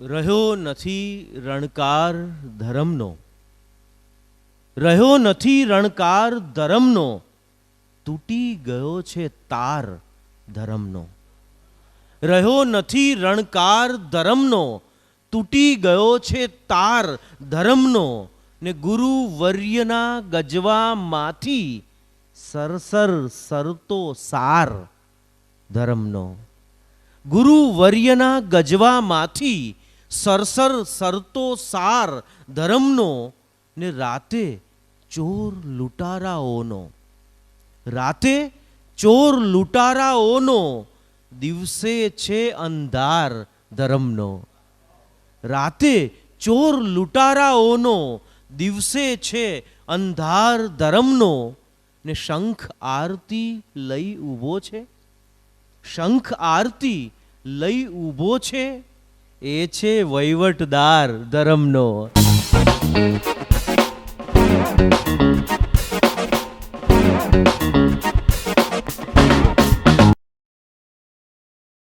રહ્યો નથી રણકાર ધર્મનો. રહ્યો નથી રણકાર ધર્મનો. તૂટી ગયો છે તાર ધર્મનો. રહ્યો નથી રણકાર ધર્મનો. તૂટી ગયો છે તાર ધર્મનો. ને ગુરુ વર્યના ગજવામાંથી સરસર સરતો સાર ધર્મનો. ગુરુ વર્યના ગજવામાંથી સરસર સરતો સાર ધર્મનો ને રાતે ચોર લૂંટારાઓનો. રાતે ચોર લૂંટારાઓનો દિવસે છે અંધાર ધર્મનો. રાતે ચોર લૂંટારાઓનો દિવસે છે અંધાર ધર્મનો. ને શંખ આરતી લઈ ઊભો છે? શંખ આરતી લઈ ઊભો છે? એ છે વહીવટદાર ધર્મનો.